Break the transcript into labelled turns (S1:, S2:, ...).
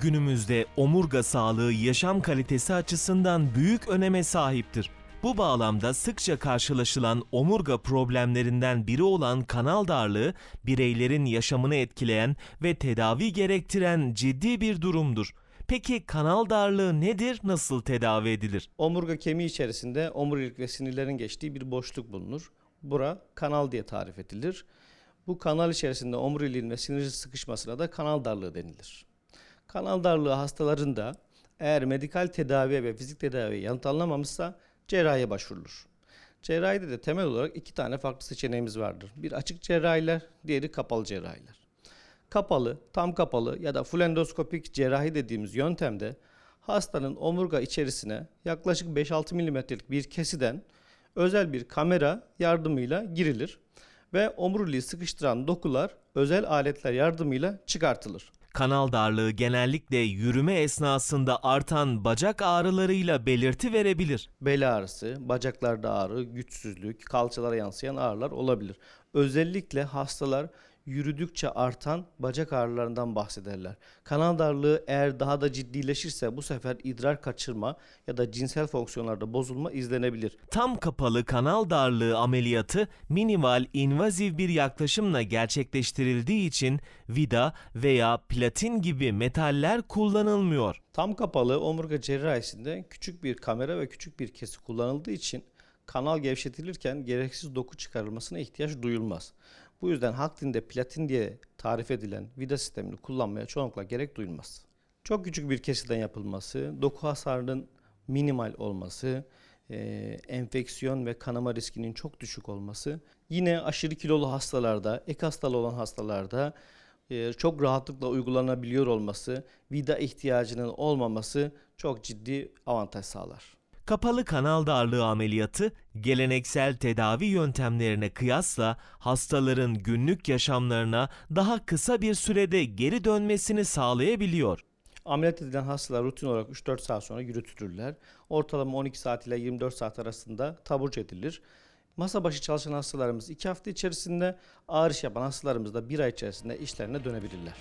S1: Günümüzde omurga sağlığı yaşam kalitesi açısından büyük öneme sahiptir. Bu bağlamda sıkça karşılaşılan omurga problemlerinden biri olan kanal darlığı, bireylerin yaşamını etkileyen ve tedavi gerektiren ciddi bir durumdur. Peki kanal darlığı nedir, nasıl tedavi edilir?
S2: Omurga kemiği içerisinde omurilik ve sinirlerin geçtiği bir boşluk bulunur. Bura kanal diye tarif edilir. Bu kanal içerisinde omuriliğin ve sinir sıkışmasına da kanal darlığı denilir. Kanal darlığı hastalarında eğer medikal tedaviye ve fizik tedaviye yanıt alınamamışsa cerrahiye başvurulur. Cerrahide de temel olarak iki tane farklı seçeneğimiz vardır. Bir açık cerrahiler, diğeri kapalı cerrahiler. Kapalı, tam kapalı ya da full endoskopik cerrahi dediğimiz yöntemde hastanın omurga içerisine yaklaşık 5-6 milimetrelik bir kesiden özel bir kamera yardımıyla girilir ve omuriliği sıkıştıran dokular özel aletler yardımıyla çıkartılır.
S1: Kanal darlığı genellikle yürüme esnasında artan bacak ağrılarıyla belirti verebilir.
S2: Bel ağrısı, bacaklarda ağrı, güçsüzlük, kalçalara yansıyan ağrılar olabilir. Özellikle hastalar yürüdükçe artan bacak ağrılarından bahsederler. Kanal darlığı eğer daha da ciddileşirse bu sefer idrar kaçırma ya da cinsel fonksiyonlarda bozulma izlenebilir.
S1: Tam kapalı kanal darlığı ameliyatı minimal invaziv bir yaklaşımla gerçekleştirildiği için vida veya platin gibi metaller kullanılmıyor.
S2: Tam kapalı omurga cerrahisinde küçük bir kamera ve küçük bir kesi kullanıldığı için kanal gevşetilirken gereksiz doku çıkarılmasına ihtiyaç duyulmaz. Bu yüzden halk dilinde platin diye tarif edilen vida sistemini kullanmaya çoğunlukla gerek duyulmaz. Çok küçük bir kesiden yapılması, doku hasarının minimal olması, e, enfeksiyon ve kanama riskinin çok düşük olması, yine aşırı kilolu hastalarda, ek hastalı olan hastalarda e, çok rahatlıkla uygulanabiliyor olması, vida ihtiyacının olmaması çok ciddi avantaj sağlar.
S1: Kapalı kanal darlığı ameliyatı geleneksel tedavi yöntemlerine kıyasla hastaların günlük yaşamlarına daha kısa bir sürede geri dönmesini sağlayabiliyor.
S2: Ameliyat edilen hastalar rutin olarak 3-4 saat sonra yürütülürler. Ortalama 12 saat ile 24 saat arasında taburcu edilir. Masa başı çalışan hastalarımız 2 hafta içerisinde, ağır yapan hastalarımız da 1 ay içerisinde işlerine dönebilirler.